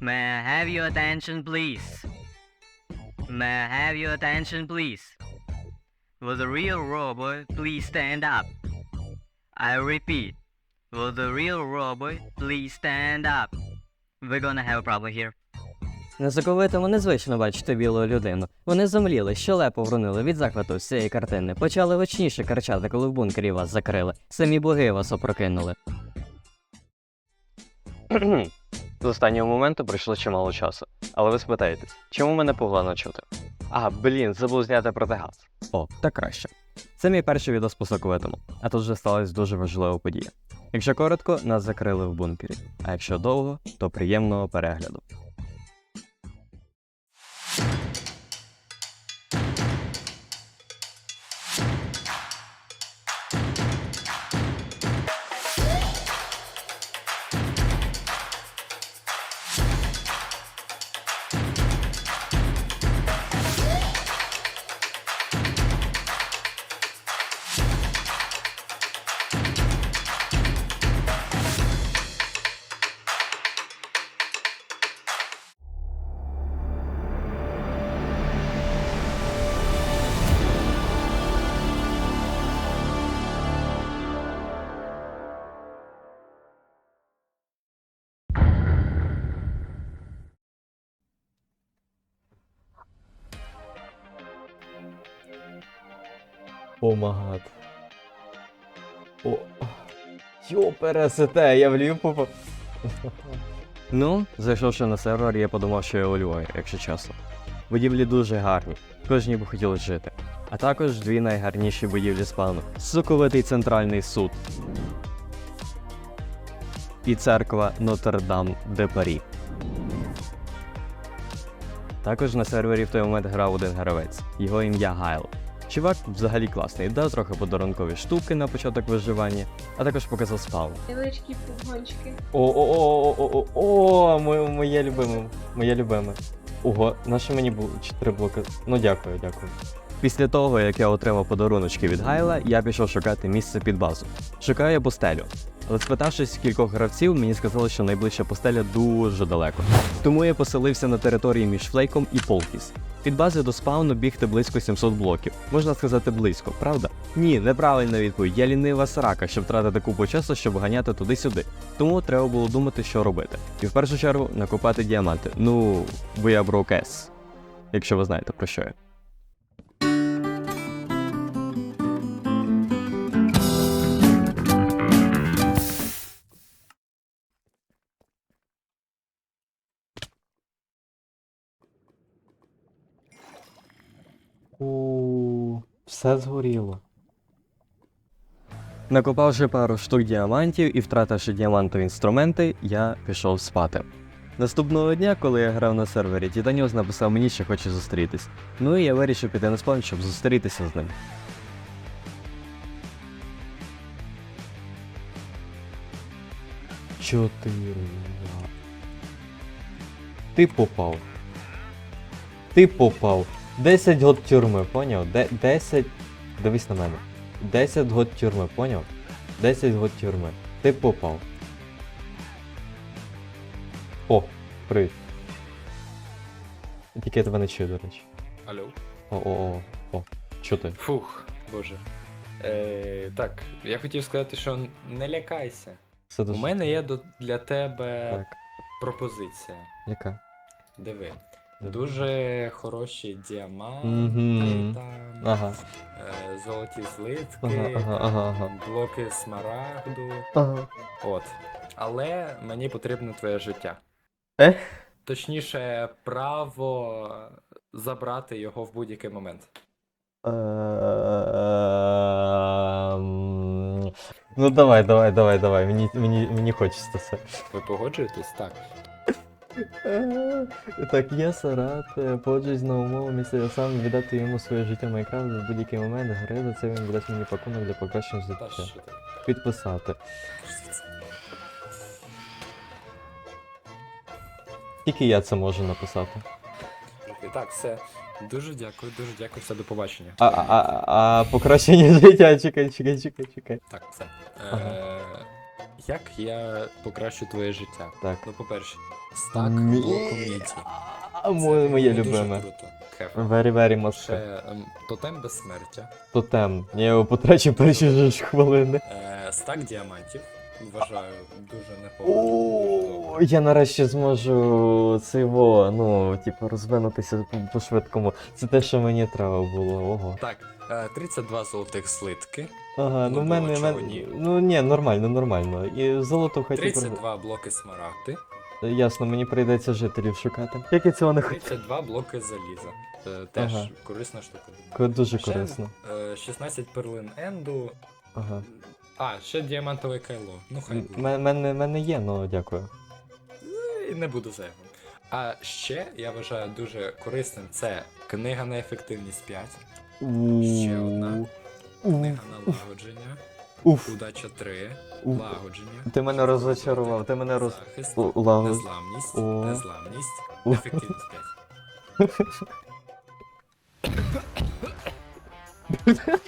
May I have your attention, please? May I have your attention, please? Will the real robot please stand up? I repeat, will the real robot please stand up? We're gonna have a problem here. Незаковитому незвично бачити білу людину. Вони зомліли, щелепо вронили від захвату з цієї картини. Почали гучніше кричати, коли в бункері вас закрили. Самі боги вас опрокинули. З останнього моменту пройшло чимало часу. Але ви спитаєтесь, чому мене погано чути? А, блін, забув зняти протигаз. О, так краще. Це мій перший відос по соковитому, а тут вже сталася дуже важлива подія. Якщо коротко, нас закрили в бункері, а якщо довго, то приємного перегляду. О. О. Йо, пересете, я в Львів попав. Ну, зайшовши на сервер, я подумав, що я у Львові, якщо чесно. Будівлі дуже гарні, кожній би хотілося жити. А також дві найгарніші будівлі спавну. Суковитий центральний суд. І церква Нотр-Дам де Парі. Також на сервері в той момент грав один гравець. Його ім'я Гайл. Чувак взагалі класний, дав трохи подарункові штуки на початок виживання, а також показав спаун. Невеличкі погончики. О, о, о, о, о, о, о, моє, любиме, моє любиме. Ого, наше мені було чотири блоки. Ну дякую, дякую. Після того, як я отримав подаруночки від Гайла, я пішов шукати місце під базу. Шукаю я постелю. Але спитавшись кількох гравців, мені сказали, що найближча постеля дуже далеко. Тому я поселився на території між Флейком і Полкіс. Від бази до спауну бігти близько 700 блоків. Можна сказати близько, правда? Ні, неправильна відповідь. Я лінива срака, щоб втратити купу часу, щоб ганяти туди-сюди. Тому треба було думати, що робити. І в першу чергу накопати діаманти. Ну, бо я брокес. Якщо ви знаєте про що я. Все згоріло. Накопавши пару штук діамантів і втративши діамантові інструменти, я пішов спати. Наступного дня, коли я грав на сервері, Титаніус написав мені, що хоче зустрітись. Ну і я вирішив піти на спавн, щоб зустрітися з ним. Чотири. Ти попав. Ти попав. 10 год тюрми, поняв? Де- 10. Дивись на мене. 10 год тюрми, поняв? 10 год тюрми. Ти попав. О, привіт. Тільки я тебе не чую, до речі. Алло. О, о, о, о. Чо ти? Фух, боже. Е, так, я хотів сказати, що не лякайся. Все У мене є для тебе Так, пропозиція. яка? Диви. Дуже хороші діаманти, Мгм. там, Ага. е, золоті злитки, Ага, ага, ага, ага. блоки смарагду. Ага. От. Але мені потрібно твоє життя. Е? Точніше, право забрати його в будь-який момент. Ем, Ну давай, давай, давай, давай. Мені, мені, мені хочеться це. Ви погоджуєтесь? Так. Е, Так, я Сарат, е, погоджуюсь на умову місця сам віддати йому своє життя Майнкрафт в будь-який момент гри, за це він видасть мені пакунок для покращення життя. Підписати. Тільки я це можу написати. Так, все. Дуже дякую, дуже дякую, все до побачення. А, а, а, а покращення життя, чекай, чекай, чекай, чекай. Так, все. Ага. Е, як я покращу твоє життя? Так. Ну, по-перше, стак Мі- моє, моє любиме. Very, very much. Ще ем, тотем безсмертя. Тотем. Я його потрачу перші ж хвилини. Е, стак діамантів. Вважаю, дуже непогано. Я нарешті зможу це його, ну, типу, розвинутися по- по-швидкому. Це те, що мені треба було. Ого. Так, е, 32 золотих слитки, Ага, Ну, ну в мене. було мен- чого ні. Ну ні, нормально, нормально. І золото хотів. 32 блоки смарагди, Ясно, мені прийдеться жителів шукати. Як я цього не хотів. 32 блоки заліза. Е, Теж Ага. корисна штука. Ко- Дуже Ще, корисно. е, 16 перлин енду. Ага. А, ще діамантове кайло. Ну хай буде. М- Мене, мене є, ну дякую. І не буду зайвим. А ще я вважаю дуже корисним це книга на ефективність 5, Ще одна. Уф, книга на лагодження, уф, удача 3, уф. лагодження. Ти мене розочарував, ти мене роз... Захист, незламність, О. незламність, О. ефективність 5.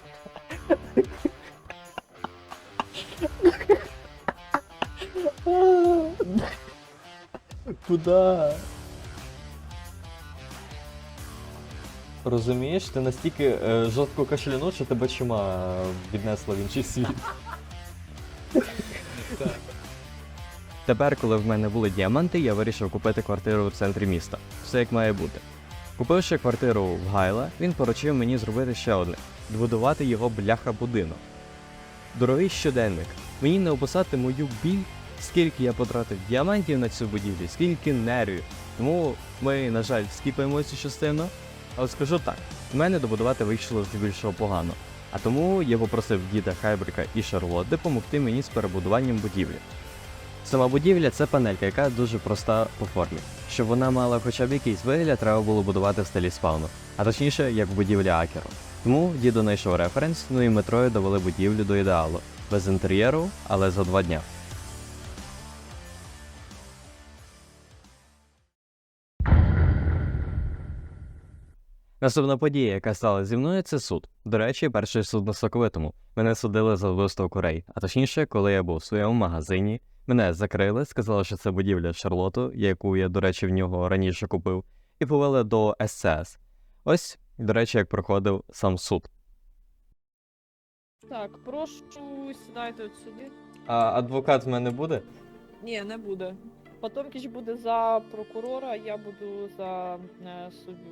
Куда? Розумієш, ти настільки е, жорстко кашлянув, що тебе чума віднесла в інший світ. Тепер, коли в мене були діаманти, я вирішив купити квартиру в центрі міста. Все як має бути. Купивши квартиру в Гайла, він поручив мені зробити ще одне добудувати його бляха будинок. Дорогий щоденник, мені не описати мою біль, скільки я потратив діамантів на цю будівлю, скільки нервів. Тому ми, на жаль, скіпаємо цю частину. Але скажу так, в мене добудувати вийшло здебільшого погано. А тому я попросив діда Хайбрика і Шарлот допомогти мені з перебудуванням будівлі. Сама будівля це панелька, яка дуже проста по формі. Щоб вона мала хоча б якийсь вигляд, треба було будувати в стилі спауну, а точніше, як будівля Акеру. Тому дідо знайшов референс, ну і метрою довели будівлю до ідеалу. Без інтер'єру, але за два дня. Наступна подія, яка стала зі мною, це суд. До речі, перший суд на соковитому. Мене судили за вбивство курей. А точніше, коли я був у своєму магазині, мене закрили, сказали, що це будівля Шарлоту, яку я, до речі, в нього раніше купив, і повели до СЦС. Ось, до речі, як проходив сам суд. Так, прошу сідайте от сюди. А адвокат в мене буде? Ні, не буде. Потомкіч буде за прокурора, я буду за е, суддю.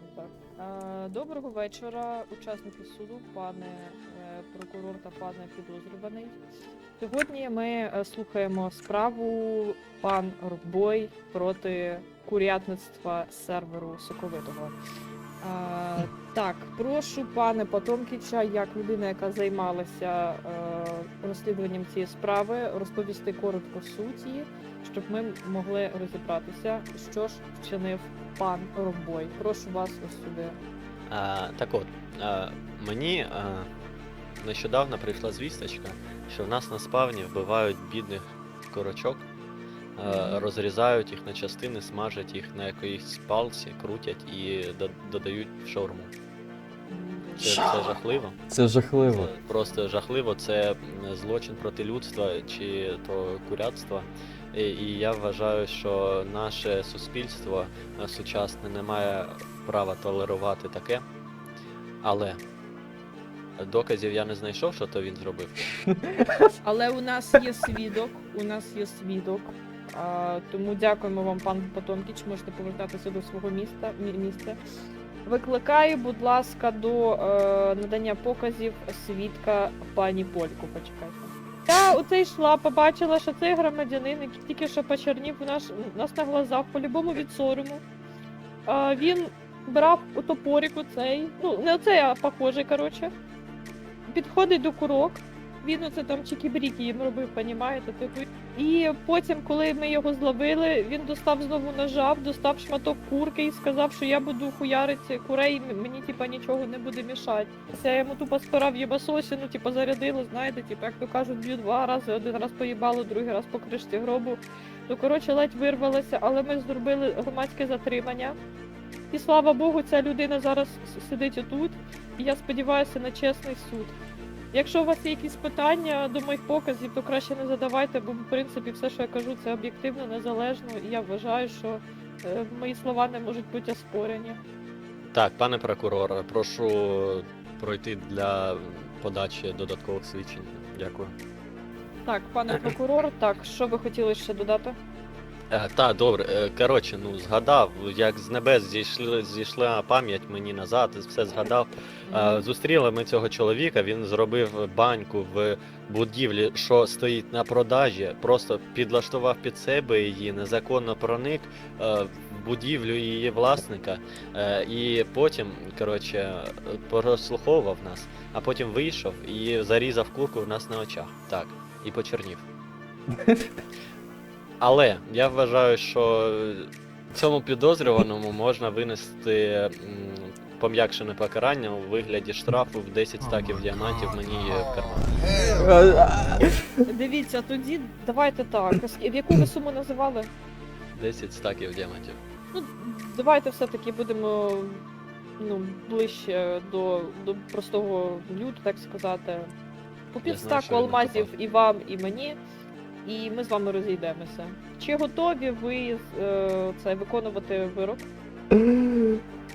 Е, доброго вечора, учасники суду, пане е, прокурор та пане підозрюваний. Сьогодні ми слухаємо справу пан Рокбой проти курятництва серверу Соковитого. Е, так, прошу пане Потомкіча, як людина, яка займалася е, розслідуванням цієї справи, розповісти коротко суть її, щоб ми могли розібратися, що ж вчинив пан Ромбой. Прошу вас ось сюди. А, так от, а, мені а, нещодавно прийшла звісточка, що в нас на спавні вбивають бідних корочок, а. Розрізають їх на частини, смажать їх на якоїсь палці, крутять і додають в шаурму. Це, це жахливо. Це жахливо. Це просто жахливо. Це злочин проти людства чи то курятства. І, і я вважаю, що наше суспільство е, сучасне не має права толерувати таке. Але доказів я не знайшов, що то він зробив. Але у нас є свідок, у нас є свідок. Тому дякуємо вам, пан Потомкіч. Можете повертатися до свого міста місця. Викликаю, будь ласка, до е, надання показів свідка пані Польку. Почекайте. Я оце йшла, побачила, що цей громадянин, який тільки що почернів у наш, у нас на глазах, по-любому від сорому. А, він брав у топорик оцей, ну не оцей, а похожий, коротше. Підходить до курок, він оце там чики-бріки їм робив, понімаєте? Типу. І потім, коли ми його зловили, він достав знову ножа, достав шматок курки і сказав, що я буду хуярити курей, мені типа нічого не буде мішати. Я йому тупо спирав єбасосі, ну типа зарядило, знаєте, типу, як то кажуть, б'ю два рази, один раз поїбало, другий раз по кришці гробу. То коротше ледь вирвалося, але ми зробили громадське затримання. І слава Богу, ця людина зараз сидить отут, і я сподіваюся на чесний суд. Якщо у вас є якісь питання до моїх показів, то краще не задавайте, бо в принципі все, що я кажу, це об'єктивно, незалежно, і я вважаю, що е, мої слова не можуть бути оспорені. Так, пане прокурор, прошу пройти для подачі додаткових свідчень. Дякую. Так, пане прокурор, так, що ви хотіли ще додати? Е, та, добре. Е, коротше, ну згадав, як з небес зійшли, зійшла пам'ять мені назад, все згадав. Е, Зустріли ми цього чоловіка, він зробив баньку в будівлі, що стоїть на продажі, просто підлаштував під себе її, незаконно проник е, в будівлю її власника. е, І потім, коротше, прослуховував нас, а потім вийшов і зарізав курку в нас на очах. Так, і почернів. Але я вважаю, що цьому підозрюваному можна винести пом'якшене покарання у вигляді штрафу в 10 стаків діамантів мені в карман. Дивіться, тоді давайте так. В яку ви суму називали? 10 стаків діамантів. Ну, давайте все-таки будемо ну, ближче до, до простого люду, так сказати. По півстаку алмазів і вам, і мені, і ми з вами розійдемося. Чи готові ви е, це виконувати вирок?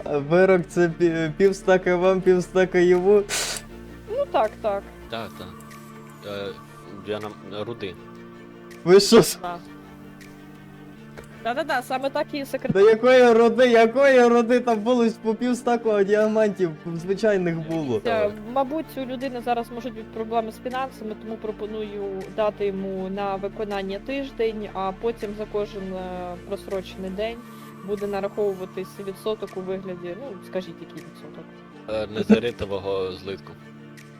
Вирок це пі- півстака вам, півстака йому. Ну так, так. Так, так. Е, діанам... руди. Ви що? Да. Да-да-да, саме так і До якої роди, якої роди там було по півстаку діамантів звичайних було. Е, Мабуть, у людини зараз можуть бути проблеми з фінансами, тому пропоную дати йому на виконання тиждень, а потім за кожен е, просрочений день буде нараховуватись відсоток у вигляді, ну скажіть, який відсоток. Е, незаритового злитку.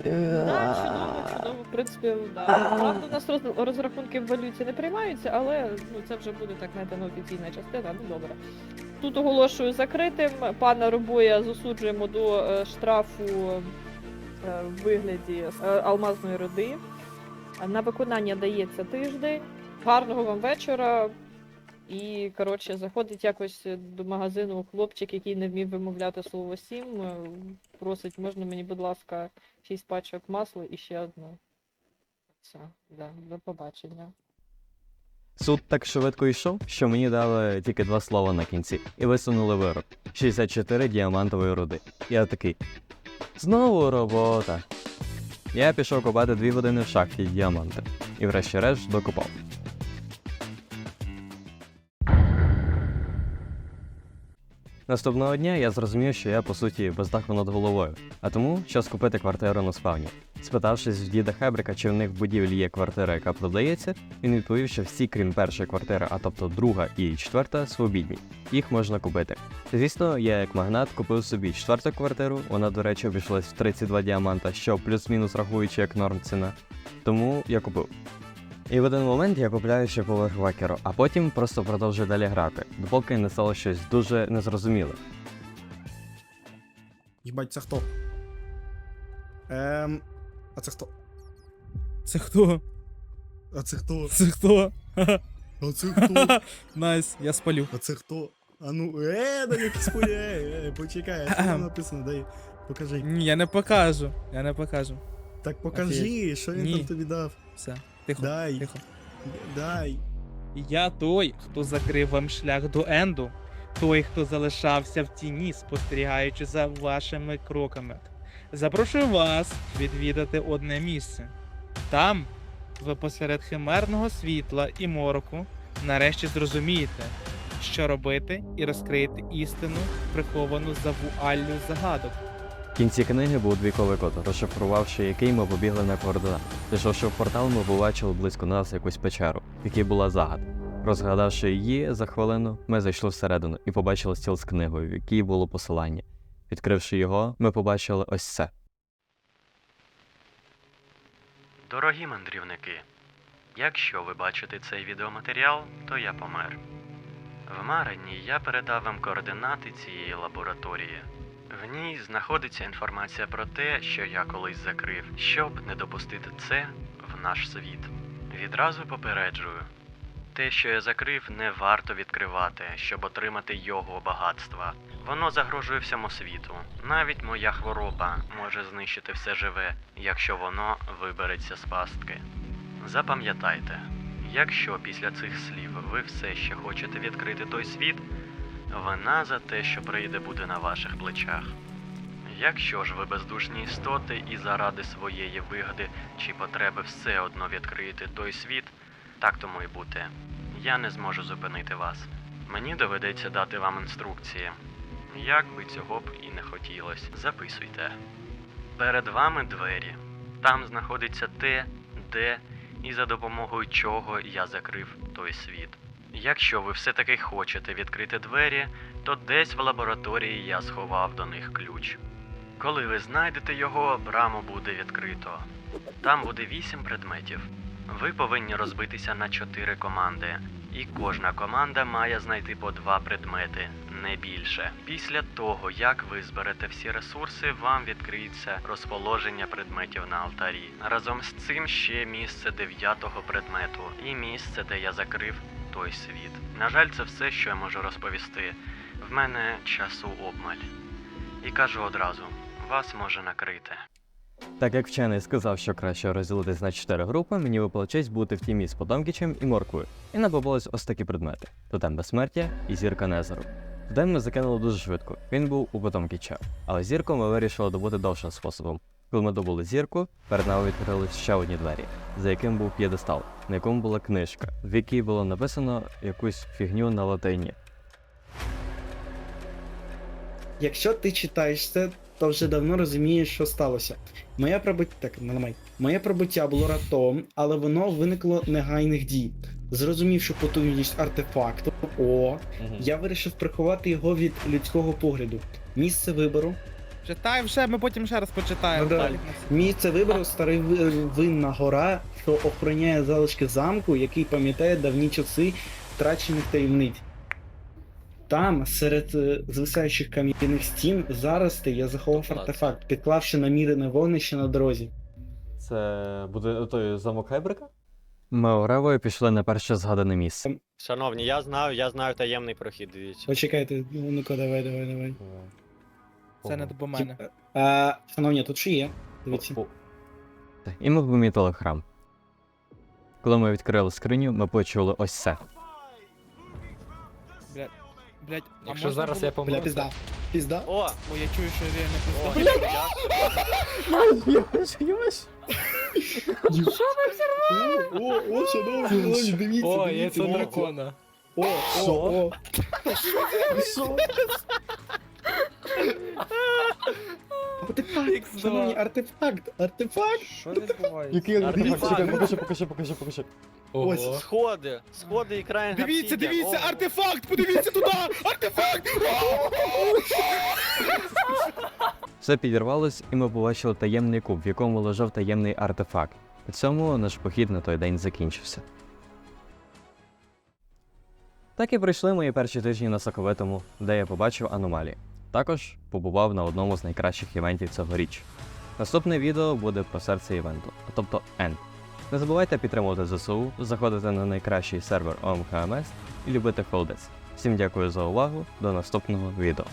Так, чудово, чудово, в принципі, да. Правда, у нас роз- розрахунки в валюті не приймаються, але ну це вже буде так знаєте, ну, офіційна частина. Ну добре. Тут оголошую закритим. Пана Робоя засуджуємо до е, штрафу е, в вигляді е, алмазної роди. На виконання дається тиждень. Гарного вам вечора. І, коротше, заходить якось до магазину хлопчик, який не вмів вимовляти слово сім. е, Просить, можна мені, будь ласка, шість пачок масла і ще одну. Все, да, до побачення. Суд так швидко йшов, що мені дали тільки два слова на кінці і висунули вирок. 64 діамантової руди. Я такий. Знову робота. Я пішов копати дві години в шахті діаманти. І врешті-решт докопав. Наступного дня я зрозумів, що я по суті без даху над головою, а тому час купити квартиру на спавні. Спитавшись в діда Хебрика, чи в них в будівлі є квартира, яка продається, він відповів, що всі, крім першої квартири, а тобто друга і четверта, свобідні. Їх можна купити. Звісно, я як магнат купив собі четверту квартиру. Вона, до речі, обійшлась в 32 діаманта, що плюс-мінус рахуючи як норм ціна. Тому я купив. І в один момент я купляю ще поверх вакеру, а потім просто продовжую далі грати, допоки не стало щось дуже незрозуміле. Їбать, це хто? Ем. А це хто? Це хто? А це хто? Це хто? А це хто? Найс, я спалю. А це хто? А ну, е, да не споляй, е, почекай, а що там написано, дай, покажи. Ні, я не покажу. Я не покажу. Так покажи, що він Ні. там тобі дав. Все, тихо. Дай. Тихо. Дай. Я той, хто закрив вам шлях до Енду. Той, хто залишався в тіні, спостерігаючи за вашими кроками. Запрошую вас відвідати одне місце. Там, ви посеред химерного світла і мороку, нарешті зрозумієте, що робити, і розкриєте істину, приховану за вуаллю загадок. Кінці книги був двійковий код, розшифрувавши який ми побігли на координат. Зайшовши в портал, ми побачили близько нас якусь печеру, в якій була загадка. Розгадавши її за хвилину, ми зайшли всередину і побачили стіл з книгою, в якій було посилання. Відкривши його, ми побачили ось це. Дорогі мандрівники, якщо ви бачите цей відеоматеріал, то я помер. В Марині я передав вам координати цієї лабораторії. В ній знаходиться інформація про те, що я колись закрив, щоб не допустити це в наш світ. Відразу попереджую: Те, що я закрив, не варто відкривати, щоб отримати його багатства. Воно загрожує всьому світу. Навіть моя хвороба може знищити все живе, якщо воно вибереться з пастки. Запам'ятайте, якщо після цих слів ви все ще хочете відкрити той світ, вина за те, що прийде, буде на ваших плечах. Якщо ж ви бездушні істоти і заради своєї вигоди чи потреби все одно відкриєте той світ, так тому і бути. Я не зможу зупинити вас. Мені доведеться дати вам інструкції. Як би цього б і не хотілося, записуйте. Перед вами двері. Там знаходиться те, де і за допомогою чого я закрив той світ. Якщо ви все-таки хочете відкрити двері, то десь в лабораторії я сховав до них ключ. Коли ви знайдете його, браму буде відкрито. Там буде вісім предметів. Ви повинні розбитися на чотири команди, і кожна команда має знайти по два предмети, не більше. Після того, як ви зберете всі ресурси, вам відкриється розположення предметів на алтарі. Разом з цим ще місце дев'ятого предмету і місце, де я закрив той світ. На жаль, це все, що я можу розповісти. В мене часу обмаль. І кажу одразу: вас може накрити. Так як вчений сказав, що краще розділитись на чотири групи, мені випала честь бути в тімі з Потомкічем і Морквою. І нам ось такі предмети: тотем безсмертя і зірка Незеру. Тотем ми закинули дуже швидко. Він був у Потомкіча. Але зірку ми вирішили добути довшим способом. Коли ми добули зірку, перед нами відкрились ще одні двері, за яким був п'єдестал, на якому була книжка, в якій було написано якусь фігню на латині. Якщо ти читаєш це, то вже давно розумієш, що сталося. Моє пробуття. Так, наламай. Моє пробуття було ратом, але воно виникло негайних дій. Зрозумівши потужність артефакту, о, я вирішив приховати його від людського погляду. Місце вибору. Читай вже, ми потім ще раз почитаємо. Ну, да. Далі. Місце вибору старий винна гора, що охороняє залишки замку, який пам'ятає давні часи втрачених таємниць. Там, серед е, звисаючих кам'яних стін, зарости я заховав Тобто, артефакт, підклавши намірене вогнище на дорозі. Це буде той замок Хайбрика? Ми Оревою пішли на перше згадане місце. Шановні, я знаю, я знаю таємний прохід, дивіться. Почекайте, ну ну-ка, давай, давай, давай. Це не до мене. А, шановні, тут що є? Дивіться. І ми помітили храм. Коли ми відкрили скриню, ми почули ось це. Блядь, блядь, а Якщо можна зараз було- я Бля, помру, пізда. Пізда? О! О, я чую, що реально О, пизда. О, о, шановні, шановні, дивіться, О, дивіться, яйцо дивіться. дракона. О, о, о. Артефакт, шановні, артефакт, артефакт. Що відбувається? Який Артефакт. дивіться, чекай, покажи, покажи, покажи, покажи. Ого. Сходи! Сходи і край Дивіться, дивіться, артефакт! Подивіться туди! Артефакт! Все підірвалось, і ми побачили таємний куб, в якому лежав таємний артефакт. При цьому наш похід на той день закінчився. Так і пройшли мої перші тижні на Соковитому, де я побачив аномалії. Також побував на одному з найкращих івентів цьогоріч. Наступне відео буде про серце івенту, тобто N. Не забувайте підтримувати ЗСУ, заходити на найкращий сервер ОМКМС і любити Холдець. Всім дякую за увагу, до наступного відео.